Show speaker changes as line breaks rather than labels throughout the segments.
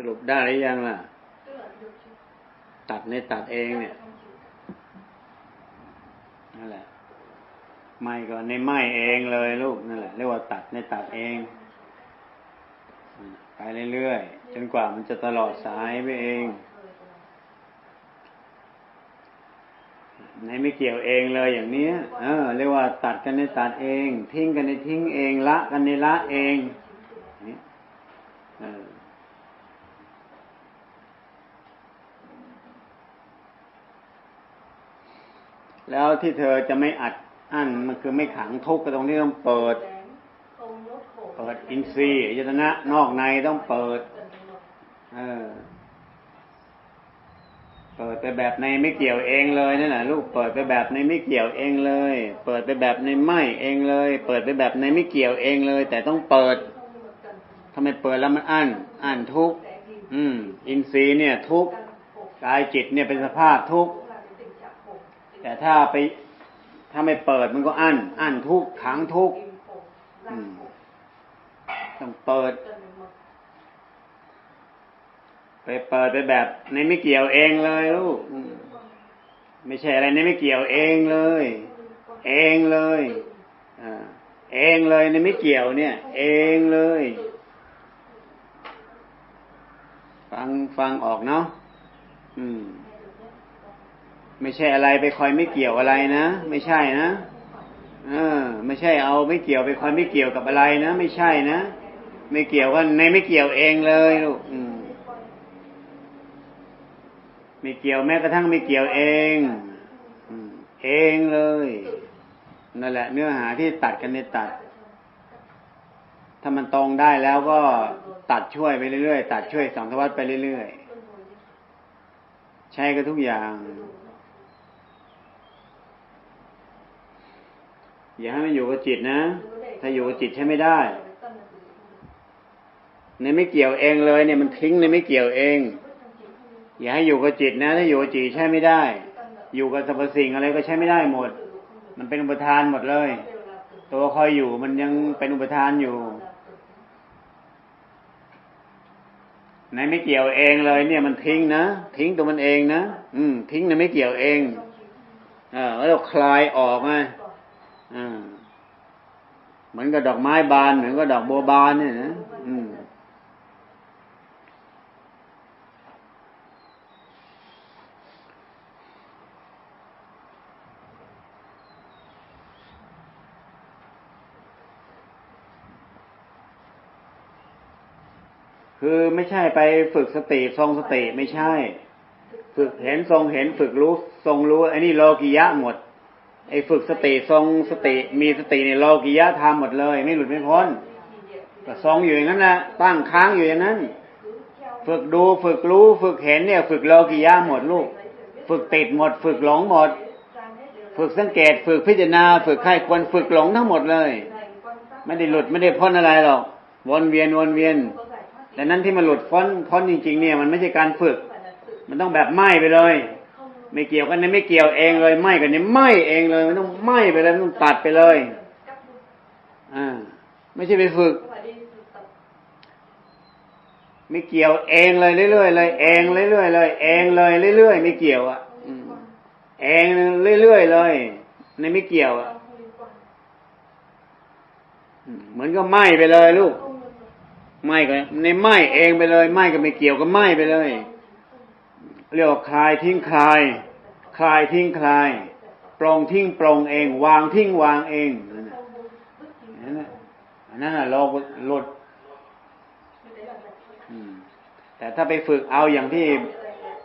สรุปได้หรือยังล่ะ ตัดในตัดเองเนี่ยนั่นแหละไม่ก็ในไม่เองเลยลูกนั่นแหละเรียกว่าตัดในตัดเองไปเรื่อยๆจนกว่ามันจะตลอดสายไปเองในไม่เกี่ยวเองเลยอย่างเนี้ย เออ เรียกว่าตัดกันในตัดเอง ทิ้งกันในทิ้งเองละกันในละเองนี่เออ แล้วที่เธอจะไม่อัดอั้นมันคือไม่ขังทุกข์ก็ตรงที่ต้องเปิด เปิดอินทรีย์อายตนะนอกในต้องเปิด เออ เปิดไปแบบในไม่เกี่ยวเองเลยนั่นแหละลูกเปิดไปแบบในไม่เกี่ยวเองเลย เปิดไปแบบในไม่เองเลย เปิดไปแบบในไม่เกี่ยวเองเลย แต่ต้องเปิดทำไมเปิดแล้วมันอั้นอั้นทุกข์อืม อินทรีย์เนี่ย ทุกข์กายจิตเนี่ยเป็นสภาพทุกข์ แต่ถ้าไปถ้าไม่เปิดมันก็อั้นอั้นทุกขังทุกต้องเปิด ไปเปิดไปแบบในไม่เกี่ยวเองเลยลูกไม่ใช่อะไรในไม่เกี่ยวเองเลย เองเลยอเองเลยในไม่เกี่ยวเนี่ย เองเลย ฟังฟังออกเนาะอืม ไม่ใช่อะไรไปคอยไม่เกี่ยวอะไรนะ ไม่ใช่นะเออ ไม่ใช่เอาไม่เกี่ยวไปคอยไม่เกี่ยวกับอะไรนะ ไม่ใช่นะ ไม่เกี่ยวกันในไม่เกี่ยวเองเลยลูกไม่เกี่ยวแม้กระทั่งไม่เกี่ยวเองเองเลยนั่นแหละ เนื้อหาที่ตัดกันในตัด ถ้ามันตรงได้แล้วก็ตัดช่วยไปเรื่อยๆตัดช่วยสังสวัสดไปเรื่อยๆใช้กันทุกอย่าง อย่าให้มันอยู่กับจิตนะ ถ้าอยู่กับจิตใช้ไม่ได้ ในไม่เกี่ยวเองเลยเนี่ยมันทิ้งในไม่เกี่ยวเอง อย่าให้อยู่กับจิตนะ ถ้าอยู่กับจิตใช้ไม่ได้ อยู่กับสรรพสิ่งอะไรก็ใช้ไม่ได้หมด มันเป็นอุปทานหมดเลย ตัวคอยอยู่มันยังเป็นอุปทานอยู่ในไม่เกี่ยวเองเลย เนี่ยมันทิ้งนะทิ้งตัวมันเองนะอืม ทิ้งในไม่เกี่ยวเอง เออแล้วคลายออกไงอ่า เหมือนกับดอกไม้บาน เหมือนกับดอกบัวบานเนี่ยนะคือไม่ใช่ไปฝึกสติทรงสติไม่ใช่ ฝึกเห็นทรงเห็นฝึกรู้ทรงรู้ไอ้นี่โลกิยะหมด ไอ้ฝึกสติทรงสติมีสติในโลกิยะทำหมดเลย ไม่หลุดไม่พ้นก็ทรงอยู่อย่างนั้นแหละตั้งค้างอยู่อย่างนั้น ฝึกดูฝึกรู้ ฝึกเห็นเนี่ย ฝึกโลกิยะหมดลูก ฝึกติดหมด ฝึกหลงหมด ฝึกสังเกต ฝึกพิจารณา ฝึกใครควรฝึกหลงทั้งหมดเลย ไม่ได้หลุดไม่ได้พ้นอะไรหรอกวนเวียนวนเวียนแต่นั้นที่มันหลุดพ้นพ้นจริง ๆ เนี่ย มันไม่ใช่การฝึก มันต้องแบบไหม้ไปเลย ไม่เกี่ยวกันเนี่ยไม่เกี่ยวเองเลยไหมกันเนี่ยไหมเองเลยมันต้องไหมไปเลยมันต้องตัดไปเลย อ่า ไม่ใช่ไปฝึก ไม่เกี่ยวเองเลยเรื่อยๆเลยเองเรื่อยๆเลยเองเลยเรื่อยๆไม่เกี่ยวอะเองเรื่อยๆเลยในไม่เกี่ยวอะเหมือนก็ไหม้ไปเลยลูกไหม้ก็ในไหม้เองไปเลยไหม้ก็ไม่เกี่ยวก็ไหม้ไปเลย เรียกว่าคลายทิ้งคลาย คลายทิ้งคลายปรงทิ้งปรงเอง วางทิ้งวางเองนั่นน่ะอันนั้นน่ะโลกหลุดแต่ถ้าไปฝึกเอาอย่างที่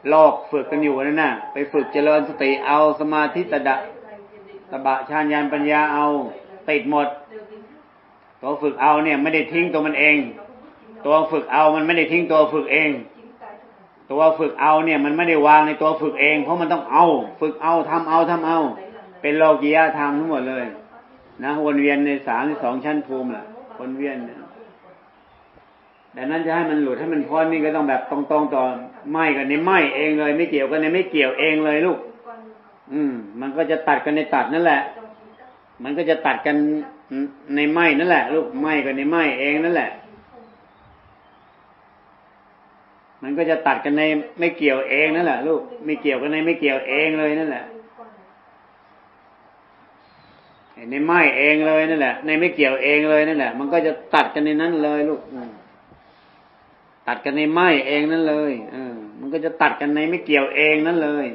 โลกฝึกกันอยู่นั่นน่ะ ไปฝึกเจริญสติเอาสมาธิตะดะตะบะชานยานปัญญาเอาติดหมด ตัวฝึกเอาเนี่ย ไม่ได้ทิ้งตัวมันเอง ตัวฝึกเอามันไม่ได้ทิ้งตัวฝึกเอง ตัวฝึกเอาเนี่ย มันไม่ได้วางในตัวฝึกเอง เพราะมันต้องเอา ฝึกเอาทำเอาทำเอา เป็นโลกียธรรมทั้งหมดเลย นะวนเวียนในสามสองชั้นภูมิแหละวนเวียนเนี่ยดังนั้นจะให้มันหลุดให้มันพ้นนี่ก็ต้องแบบตรงๆต่อไม่กันในไม่เองเลย ไม่เกี่ยวกันในไม่เกี่ยวเองเลยลูก อืม มันก็จะตัดกันในตัดนั่นแหละ มันก็จะตัดกันในไม่นั่นแหละ ลูกไม่กันในไม่เองนั่นแหละ มันก็จะตัดกันในไม่เกี่ยวเองนั่นแหละลูกไม่เกี่ยวกันในไม่เกี่ยวเองเลยนั่นแหละในไม่เองเลยนั่นแหละ ในไม่เกี่ยวเองเลยนั่นแหละ มันก็จะตัดกันในนั้นเลยลูกตัดกันในไม่เองนั่นเลยเออมันก็จะตัดกันในไม่เกี่ยวเองนั่นเลย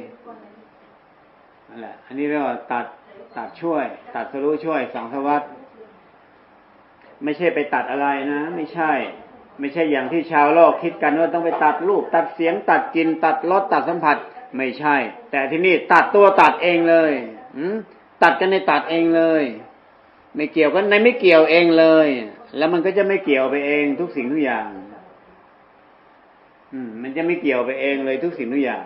นั่นแหละ อันนี้เรียกว่าตัดตัดช่วย ตัดสรู้ช่วยสังสวัสดไม่ใช่ไปตัดอะไรนะ ไม่ใช่ ไม่ใช่อย่างที่ชาวโลกคิดกันว่าต้องไปตัดรูป ตัดเสียงตัดกิน ตัดรสตัดสัมผัส ไม่ใช่ แต่ที่นี่ตัดตัวตัดเองเลยตัดกันในตัดเองเลย ไม่เกี่ยวกันในไม่เกี่ยวเองเลย แล้วมันก็จะไม่เกี่ยวไปเองทุกสิ่งทุกอย่าง อืม มันจะไม่เกี่ยวไปเองเลยทุกสิ่งทุกอย่าง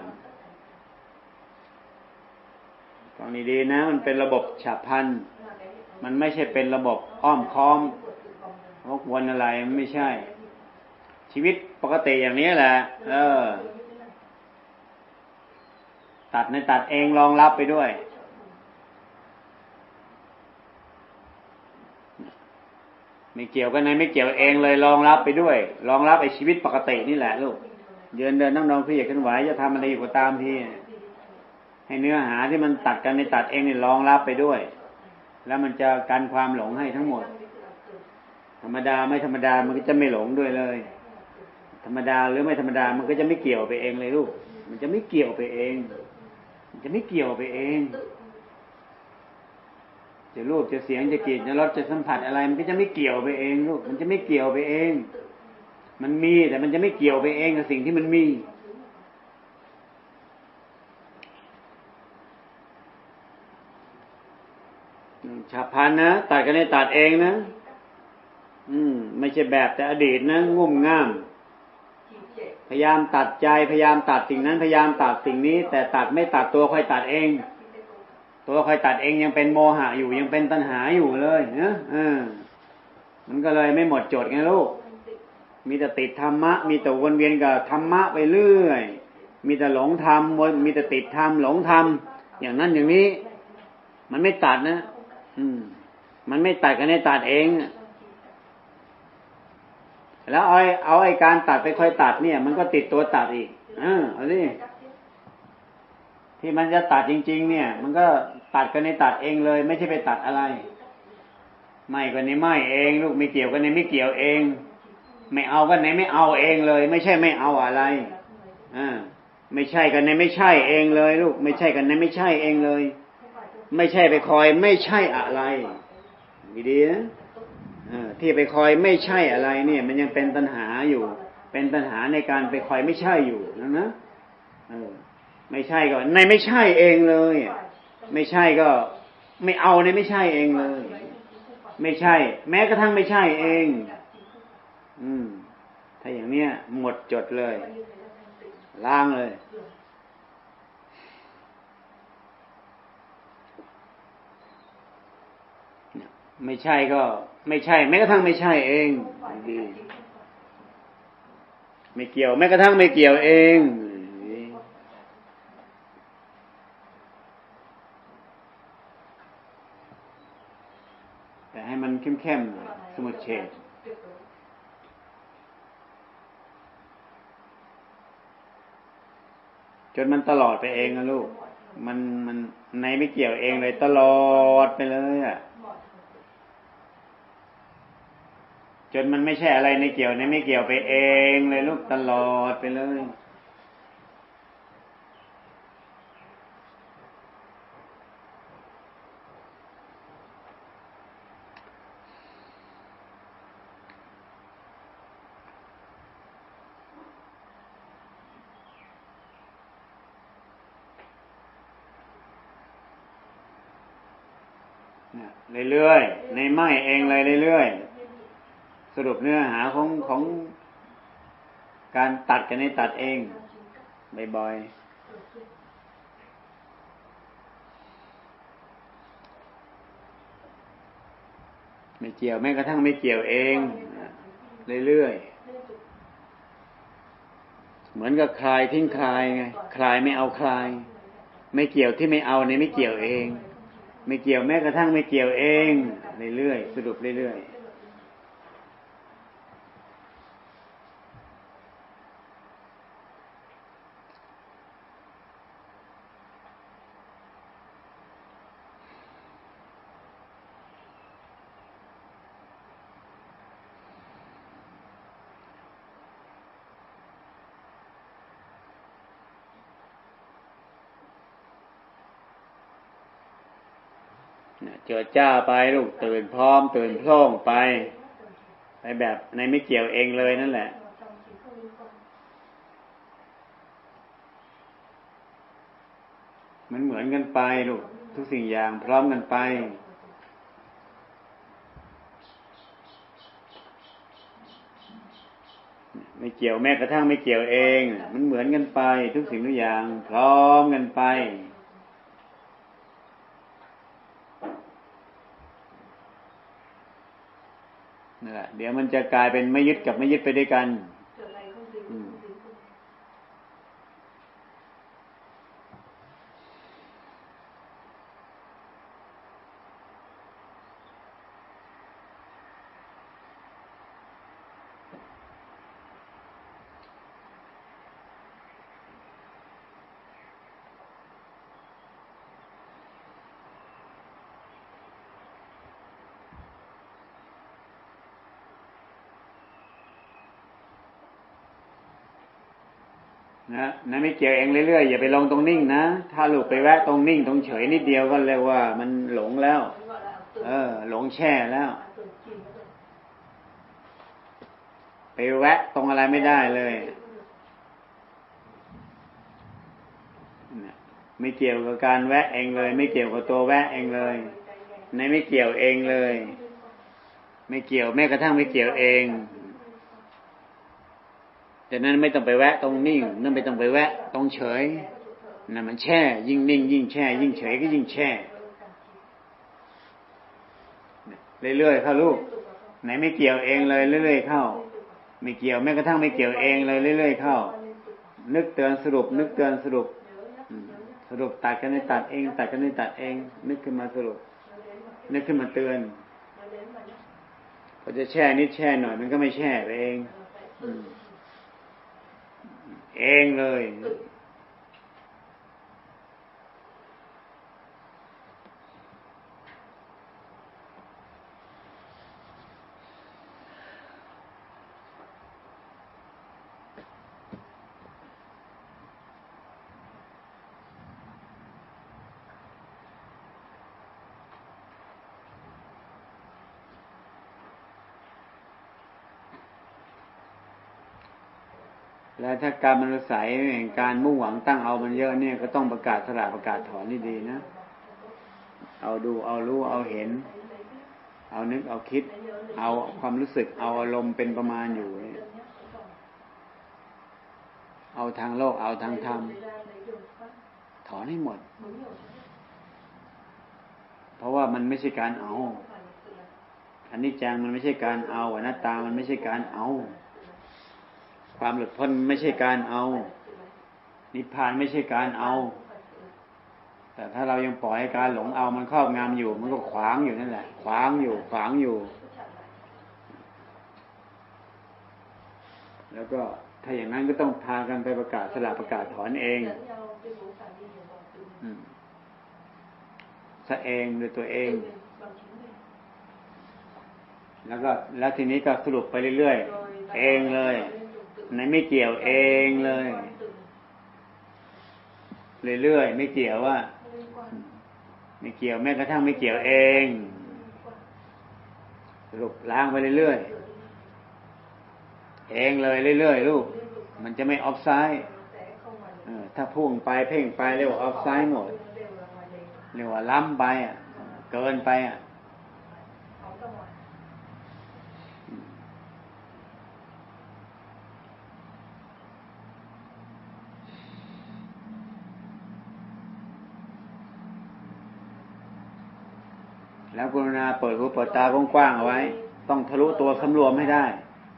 ฟังดีๆนะ มันเป็นระบบฉับพลันมันไม่ใช่เป็นระบบอ้อมค้อมวกวนอะไรมันไม่ใช่ ชีวิตปกติอย่างนี้แหละ เออ ตัดในตัดเองรองรับไปด้วย ไม่เกี่ยวกันในไม่เกี่ยวเองเลยรองรับไปด้วยรองรับไอ้ชีวิตปกตินี่แหละลูกเดินเดินนั่งนอนพี่อยากขึ้นไหวจะทำอะไรอยู่ก็ตามที่ให้เนื้อหาที่มันตัดกันในตัดเองนี่รองรับไปด้วย แล้วมันจะกันความหลงให้ทั้งหมด ธรรมดาไม่ธรรมดามันก็จะไม่หลงด้วยเลย ธรรมดาหรือไม่ธรรมดามันก็จะไม่เกี่ยวไปเองเลยลูก มันจะไม่เกี่ยวไปเอง มันจะไม่เกี่ยวไปเองจะรูปจะเสียงจะกลิ่นจะรสจะสัมผัสอะไร มันก็จะไม่เกี่ยวไปเองลูกมันจะไม่เกี่ยวไปเอง มันมีแต่มันจะไม่เกี่ยวไปเองกับสิ่งที่มันมีฉับพันนะตัดกันในตัดเองนะ อืม ไม่ใช่แบบแต่อดีตนะงุ่มง่าม พยายามตัดใจพยายามตัดสิ่งนั้นพยายามตัดสิ่งนี้ แต่ตัดไม่ตัดตัวคอยตัดเอง ตัวคอยตัดเองยังเป็นโมหะอยู่ยังเป็นตัณหาอยู่เลยนะเออมันก็เลยไม่หมดจทย์ไงลูก มีแต่ติดธรรมะ มีแต่วนเวียนกับธรรมะไปเรื่อย มีแต่หลงธรรมมีแต่ติดธรรมหลงธรรมอย่างนั้นอย่างนี้ มันไม่ตัดนะ อืม มันไม่ตัดกันในตัดเอง แล้วเอาเอาไอ้การตัดไปค่อยตัดเนี่ย มันก็ติดตัวตัดอีกเออเอาดิที่มันจะตัดจริง ๆ เนี่ย มันก็ตัดกันในตัดเองเลย ไม่ใช่ไปตัดอะไร ไม่กันในไม่เอง ลูกไม่เกี่ยวกันในไม่เกี่ยวเอง ไม่เอากันในไม่เอาเองเลย ไม่ใช่ไม่เอาอะไรอ่าไม่ใช่กันในไม่ใช่เองเลย ลูก ไม่ใช่กันในไม่ใช่เองเลย ไม่ใช่ไปคอย ไม่ใช่อะไรดีๆนะ ที่ไปคอยไม่ใช่อะไรเนี่ย มันยังเป็นตัณหาอยู่ เป็นตัณหาในการไปคอยไม่ใช่อยู่นะนะไม่ใช่ก็ในไม่ใช่เองเลย ไม่ใช่ก็ไม่เอาในไม่ใช่เองเลย ไม่ใช่ แม้กระทั่งไม่ใช่เอง อืม ถ้าอย่างเนี้ย หมดจดเลย ล้างเลยไม่ใช่ก็ ไม่ใช่ แม้กระทั่งไม่ใช่เองดีไม่เกี่ยว แม้กระทั่งไม่เกี่ยวเองแต่ให้มันเข้มๆสมุดเฉดจนมันตลอดไปเองนะลูก มันมันในไม่เกี่ยวเองเลย ตลอดไปเลยอะ จนมันไม่ใช่อะไรในเกี่ยวในไม่เกี่ยวไปเองเลยลูกตลอดไปเลยเรื่อยๆในไม้เองเลยเรื่อยๆ สรุปเนื้อหาของของการตัดกันในตัดเองบ่อยๆไม่เกี่ยวแม้กระทั่งไม่เกี่ยวเองเรื่อยๆเหมือนกับคลายทิ้งคลายไงคลายไม่เอาคลาย ไม่เกี่ยวที่ไม่เอาในไม่เกี่ยวเอง ไม่เกี่ยวแม้กระทั่งไม่เกี่ยวเองเรื่อยๆสรุปเรื่อยๆ เจิดจ้าไปลูกตื่นพร้อม ตื่นโพล่งไป ไปแบบในไม่เกี่ยวเองเลยนั่นแหละมันเหมือนกันไปลูกทุกสิ่งอย่างพร้อมกันไป ไม่เกี่ยวแม้กระทั่งไม่เกี่ยวเอง มันเหมือนกันไป ทุกสิ่งทุกอย่าง พร้อมกันไป แหละเดี๋ยวมันจะกลายเป็นไม่ยึดกับไม่ยึดไปด้วยกัน อืม นะนะไม่เกี่ยวเองเรื่อยๆอย่าไปลงตรงนิ่งนะถ้าลูกไปแวะตรงนิ่งตรงเฉยนิดเดียวก็เรียกว่ามันหลงแล้ว เออ หลงแช่แล้ว ไปแวะตรงอะไรไม่ได้เลยเนี่ยไม่เกี่ยวกับการแวะเองเลย ไม่เกี่ยวกับตัวแวะเองเลยในไม่เกี่ยวเองเลย ไม่เกี่ยวแม้กระทั่งไม่เกี่ยวเอง แต่นั้นไม่ต้องไปแวะตรงนิ่ง นั่นไม่ต้องไปแวะตรงเฉยนั่นมันแช่ ยิ่งนิ่ง ยิ่งแช่ ยิ่งเฉยก็ยิ่งแช่เรื่อยๆเข้าลูกไหนไม่เกี่ยวเองเลยเรื่อยๆเข้า ไม่เกี่ยวแม้กระทั่งไม่เกี่ยวเองเลยเรื่อยๆเข้า นึกเตือนสรุป นึกเตือนสรุปสรุปตัดกันในตัดเอง ตัดกันในตัดเอง นึกขึ้นมาสรุป นึกขึ้นมาเตือนพอจะแช่นิดแช่หน่อยมันก็ไม่แช่ไปเอง อืม เอ ถ้าการมันใสยแห่งการมุ่งหวังตั้งเอามันเยอะเนี่ยก็ต้องประกาศสละประกาศถอนนี่ดีนะ เอาดูเอารู้เอาเห็น เอานึกเอาคิด เอาความรู้สึกเอาอารมณ์เป็นประมาณอยู่เนี่ยเอาทางโลกเอาทางธรรมถอนให้หมด เพราะว่ามันไม่ใช่การเอาอันนี้จังมันไม่ใช่การเอาอนัตตามันไม่ใช่การเอา ความหลุดพ้นไม่ใช่การเอา นิพพานไม่ใช่การเอา แต่ถ้าเรายังปล่อยให้การหลงเอามันครอบงำอยู่ มันก็ขวางอยู่นั่นแหละ ขวางอยู่ขวางอยู่ แล้วก็ถ้าอย่างนั้นก็ต้องพากันไปประกาศสละประกาศถอนเองอืมซะเองด้วยตัวเอง แล้วก็แล้วทีนี้ก็สรุปไปเรื่อยๆ เองเลย ไหนไม่เกี่ยวเองเลย เรื่อยๆไม่เกี่ยวว่า ไม่เกี่ยวแม้กระทั่งไม่เกี่ยวเองสรุปล้างไปเรื่อยๆเองเลยเรื่อยๆลูกมันจะไม่ออฟไซด์ถ้าพุ่งไปเพ่งไปเรียกว่าออฟไซด์หมดเรียกว่าล้ำไปอะ เกินไปอะ แล้วกรุณาเปิดหูเปิดตากว้างๆเอาไว้ ต้องทะลุตัวสำรวมให้ได้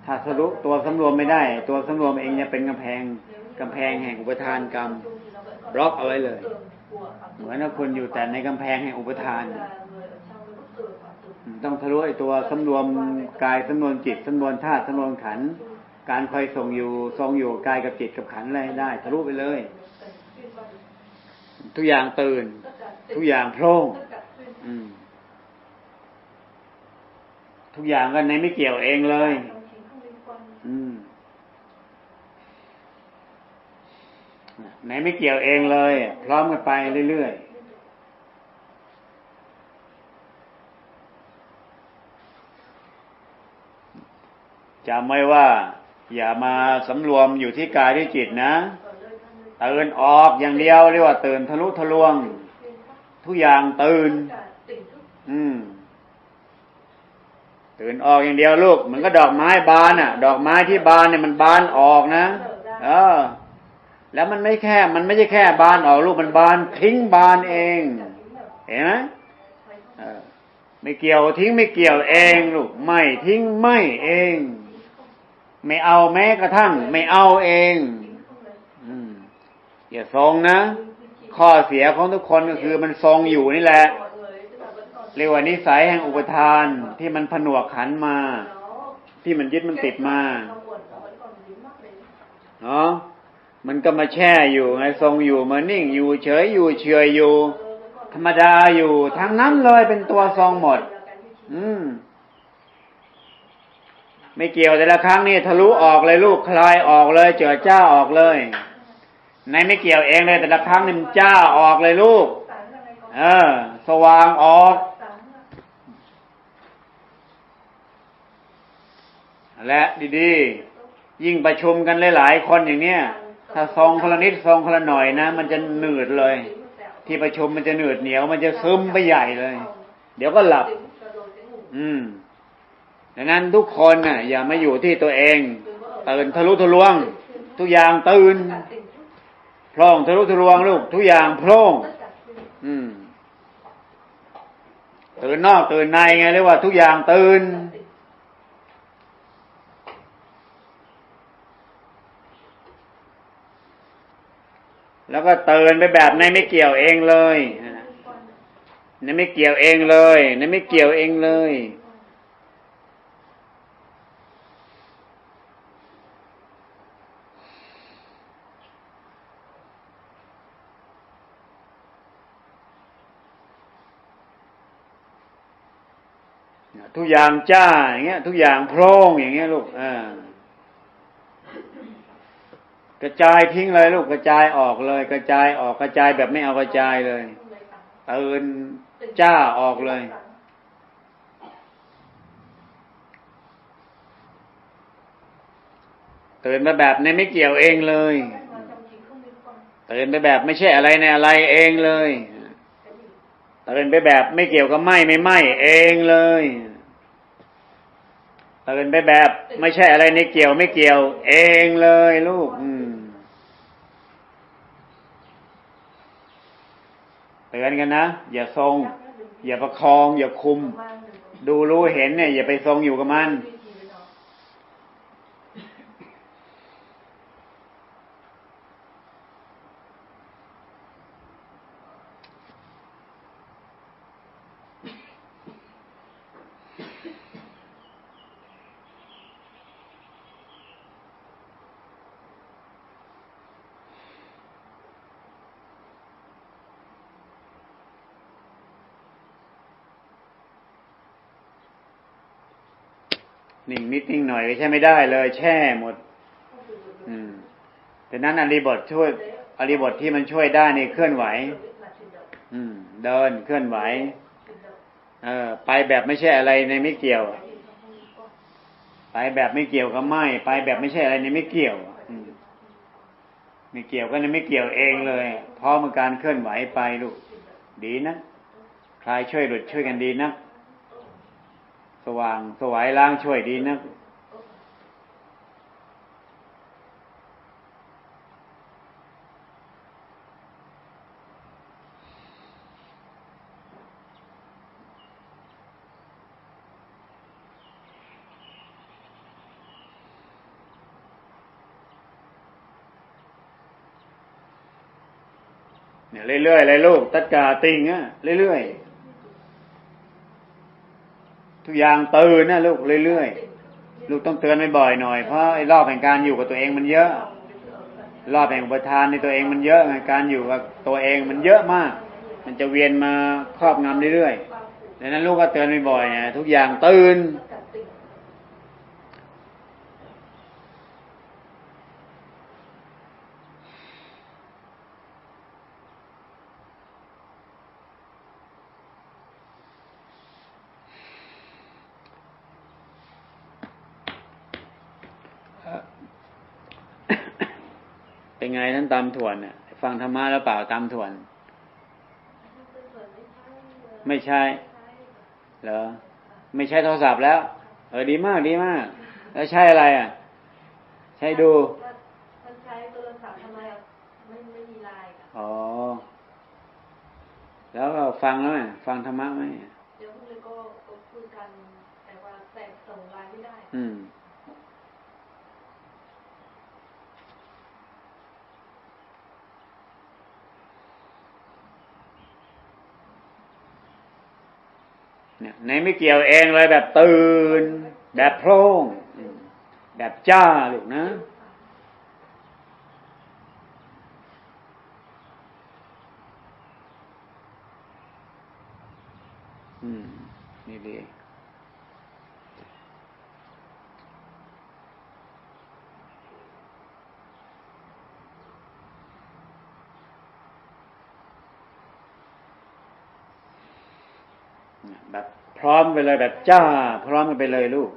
ถ้าทะลุตัวสำรวมไม่ได้ ตัวสำรวมเองจะเป็นกำแพงกำแพงแห่งอุปทานกรรมบล็อกเอาไว้เลย เหมือนว่าคุณอยู่แต่ในกำแพงแห่งอุปทาน ต้องทะลุไอ้ตัวสำรวมกายสำรวมจิตสำรวมธาตุสำรวมขัน การคอยส่งอยู่ทรงอยู่กายกับจิตกับขันอะไรได้ ทะลุไปเลย ทุกอย่างตื่น ทุกอย่างโพร่ง ทุกอย่างกันในไม่เกี่ยวเองเลย อืมไนไม่เกี่ยวเองเลย พร้อมกันไปเรื่อยๆจำไม่ว่า อย่ามาสำรวมอยู่ที่กายที่จิตนะตื่นออกอย่างเดียวเรียกว่าตื่นทะลุทะลวง ทุกอย่างตื่น อืม ตื่นออกอย่างเดียวลูกมันก็ดอกไม้บานอะ ดอกไม้ที่บานเนี่ยมันบานออกนะเออ แล้วมันไม่แค่ มันไม่ใช่แค่บานออกลูกมันบานทิ้งบานเองเห็นไหมเออไม่เกี่ยวทิ้งไม่เกี่ยวเองลูกไม่ทิ้งไม่เอง ไม่เอาแม้กระทั่ง ไม่เอาเองอืมอย่าทรงนะ ข้อเสียของทุกคนก็คือมันทรงอยู่นี่แหละ เรียกว่านิสัยแห่งอุปทานที่มันผนวกขันมา ที่มันยึดมันติดมาเนาะมันก็มาแช่อยู่ไงทรงอยู่มานิ่งอยู่เฉยอยู่เฉยอยู่ ธรรมดาอยู่ทั้งนั้นเลยเป็นตัวทรงหมด อืมไม่เกี่ยวแต่ละครั้งนี่ทะลุออกเลยลูกคลายออกเลย เจอจ้าออกเลยในไม่เกี่ยวเองเลยแต่ละครั้งนี่มันจ้าออกเลยลูก เออ สว่างออก และดีๆ ยิ่งประชุมกันหลายๆคนอย่างเนี้ยถ้าซองคนละนิดซองคนละหน่อยนะ มันจะหนืดเลย ที่ประชุมมันจะหนืดเหนียว มันจะซึมไปใหญ่เลย เดี๋ยวก็หลับ อืมดังนั้นทุกคนน่ะ อย่ามาอยู่ที่ตัวเองตื่นทะลุทะลวง ทุกอย่างตื่นพร่องทะลุทะลวงลูก ทุกอย่างพร่องอืมตื่นนอกตื่นในไงเรียกว่าทุกอย่างตื่น แล้วก็เตื่นไปแบบในไม่เกี่ยวเองเลยในไม่เกี่ยวเองเลยในไม่เกี่ยวเองเลยทุกอย่างจ้าอย่างเงี้ย ทุกอย่างโพร่งอย่างเงี้ยลูกอ่า กระจายทิ้งเลยลูกกระจายออกเลย กระจายออกกระจายแบบไม่เอากระจายเลยตื่นจ้าออกเลย ตื่นมาแบบในไม่เกี่ยวเองเลยตื่นไปแบบไม่ใช่อะไรในอะไรเองเลยตื่นไปแบบไม่เกี่ยวกับไหมไม่ไหมเองเลยตื่นไปแบบไม่ใช่อะไรในเกี่ยวไม่เกี่ยว เองเลยลูก อืมเตือนกันนะ อย่าทรง อย่าประคอง อย่าคุม ดูรู้เห็นเนี่ย อย่าไปทรงอยู่กับมัน นิ่งนิดนิ่งหน่อยก็ใช่ไม่ได้เลยแช่หมด อืมแต่นั้นอริบทช่วยอริบทที่มันช่วยได้นี่เคลื่อนไหว อืม เดินเคลื่อนไหว เออ ไปแบบไม่ใช่อะไรในไม่เกี่ยว ไปแบบไม่เกี่ยวกับไม่ ไปแบบไม่ใช่อะไรในไม่เกี่ยว อืมไม่เกี่ยวก็ในไม่เกี่ยวเองเลยพร้อมการเคลื่อนไหวไปลูกดีนะใครช่วยหลุดช่วยกันดีนะ สว่างสวายล้างช่วยดีนะเนี่ยเรื่อยๆเลยลูก ตัดกาติงอะเรื่อยๆ ทุกอย่างตื่นนะลูกเรื่อยๆลูกต้องเตือนบ่อยๆหน่อยเพราะไอ้รอบแห่งการอยู่กับตัวเองมันเยอะ รอบแห่งอุปทานในตัวเองมันเยอะไงการอยู่กับตัวเองมันเยอะมาก มันจะเวียนมาครอบงำเรื่อยๆดังนั้นลูกก็เตือนบ่อยๆนะทุกอย่างตื่น เป็ นไงท่านตามถ่วนเนี่ยฟังธรรมะแล้วเปล่าตามถ่วน ไม่ใช่เหรอไม่ใช่โทรศัพท์แล้ว เออดีมากดีมาก แล้วใช่อะไรอะ ใช่ดู
มันใช้โทรศัพท์ทำไมอะไม่ไม่มีไลน์อะ
อ๋อแล้วก็ฟังแล้วไหมฟังธรรมะไหม
เดี๋ยวพรุ่งนี้ก็ก็คุยกันแต่ว่าแต่ส่งไลน์ไม่ได้
อืม เนี่ยในไม่เกี่ยวเองเลยแบบตื่น แบบโพร่งแบบจ้าลูกนะ อืม นี่ดี แบบพร้อมไปเลยแบบจ้า พร้อมกันไปเลยลูก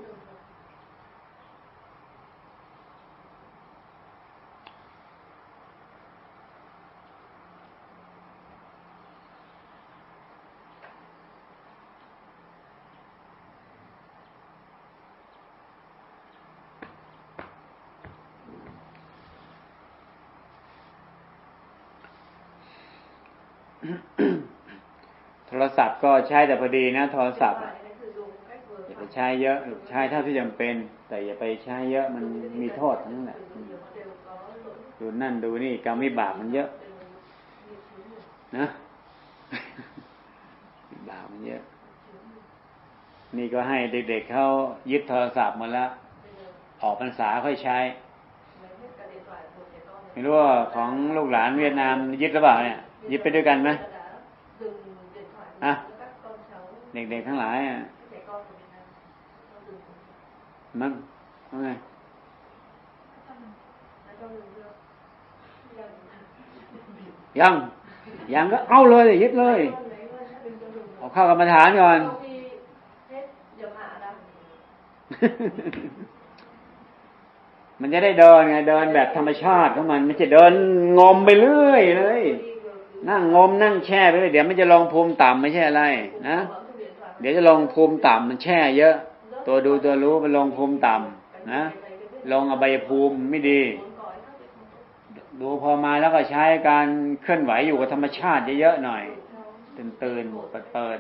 โทร ศัพท์ก็ใช้แต่พอดีนะ โทรศัพท์อ
สับอ
ย่าไปใช้เยอะใช้เท่าที่จำเป็น แต่อย่าไปใช้เยอะมันมีโทษทั้งนั้นแหละ
ดู
นั่นดูนี่กรรมวิบากมันเยอะ
นะ
วิบากมันเยอะ นี่ก็ให้เด็กๆเขายึดโทรศัพท์มาแล้วออกพรรษาค่อยใช้ไม่รู้ว่าของลูกหลานเวียดนามยึดหรือเปล่าเนี่ยยึดไปด้วยกันไหม อะ
แล้วก็ตอนเช้า
เด็กๆทั้งหลายอะ
เด็กก็คนนั้นก็ดึง
มันว่าไง
แล้วก็ดึงเรื่องยัง
ยังยังก็เอาเลยยึดเลย
ไหนว่าถ้าดึงจะดึง
เอาเข้ากรรมฐานก่อน
บางทีเฮ็ดเดี๋ยวหาดำ
มันจะได้เดินไงเดินแบบธรรมชาติของมันไม่ใช่เดินงมไปเรื่อยเลย นั่งงมนั่งแช่ไปเลยเดี๋ยวมันจะลงภูมิต่ำไม่ใช่อะไรนะเดี๋ยวจะลงภูมิต่ำมันแช่เยอะ ตัวดูตัวรู้มันลงภูมิต่ำนะลงอบายภูมิไม่ดี ดูพอมาแล้วก็ใช้การเคลื่อนไหวอยู่กับธรรมชาติเยอะๆหน่อย ตื่นตื่นเปิดเปิด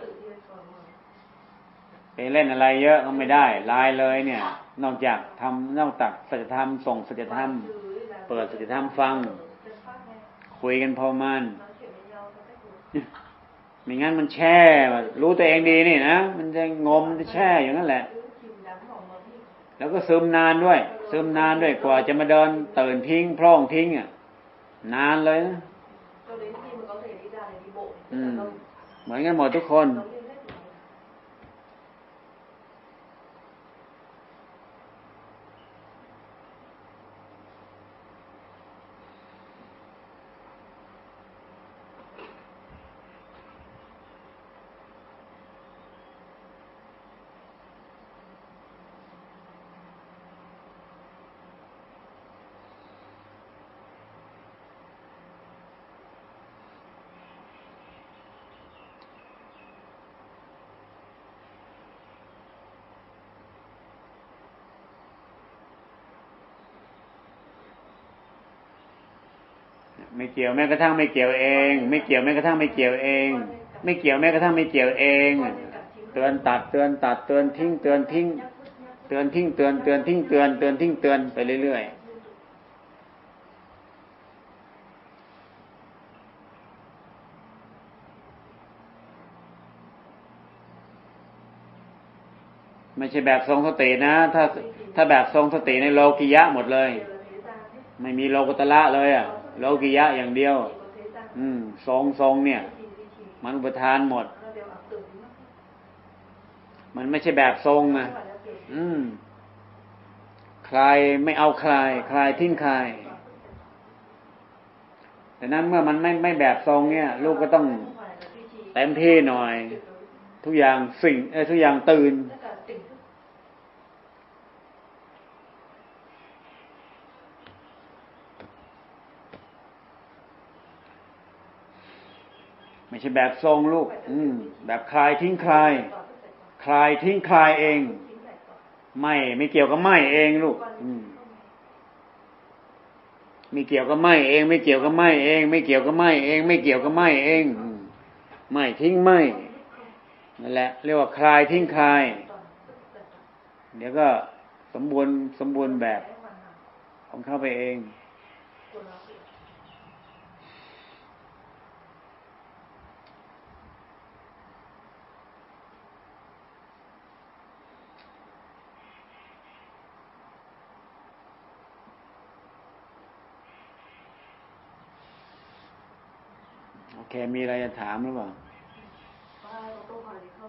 ไปเล่นอะไรเยอะก็ไม่ได้ลายเลยเนี่ย นอกจากทำนอกจากสัจธรรมส่งสัจธรรม เปิดสัจธรรมฟัง คุยกันพอมัน ไม่งั้นมันแช่แบบรู้ตัวเองดีนี่นะมันจะงมมันจะแช่อยู่นั่นแหละ แล้วก็ซึมนานด้วย ซึมนานด้วยกว่าจะมาเดินตื่นทิ้งพร่องทิ้งอะนานเลยนะอืมเหมือนกันหมดทุกคน ไม่เกี่ยวแม้กระทั่งไม่เกี่ยวเอง ไม่เกี่ยวแม้กระทั่งไม่เกี่ยวเอง ไม่เกี่ยวแม้กระทั่งไม่เกี่ยวเอง เตือนตัดเตือนตัดเตือนทิ้งเตือนทิ้ง เตือนทิ้งเตือนเตือนทิ้งเตือนเตือนทิ้งเตือนไปเรื่อยๆไม่ใช่แบบทรงสตินะ ถ้าถ้าแบบทรงสติในโลกิยะหมดเลย ไม่มีโลกุตละเลยอะ โลกิยะอย่างเดียว อืมทรงทรงเนี่ย มันอุปทานหมด มันไม่ใช่แบบทรงนะอืมคลายไม่เอาคลาย คลายทิ้งคลายแต่นั้นเมื่อมันไม่ไม่แบบทรงเนี่ย ลูกก็ต้องเต็มที่หน่อย ทุกอย่างสิ่งเออทุกอย่างตื่น ไม่ใช่แบบทรงลูก อืม แบบคลายทิ้งคลาย คลายทิ้งคลายเอง ไม่ไม่เกี่ยวกับไม่เองลูก อืมไม่เกี่ยวกับไม่เอง ไม่เกี่ยวกับไม่เอง ไม่เกี่ยวกับไม่เอง ไม่เกี่ยวกับไม่เองไม่ทิ้งไม่นั่นแหละ เรียกว่าคลายทิ้งคลาย เดี๋ยวก็สมบูรณ์สมบูรณ์แบบของเข้าไปเอง มีอะไรจะถามหรือเปล่า
ป้าตัวขอดีเข้า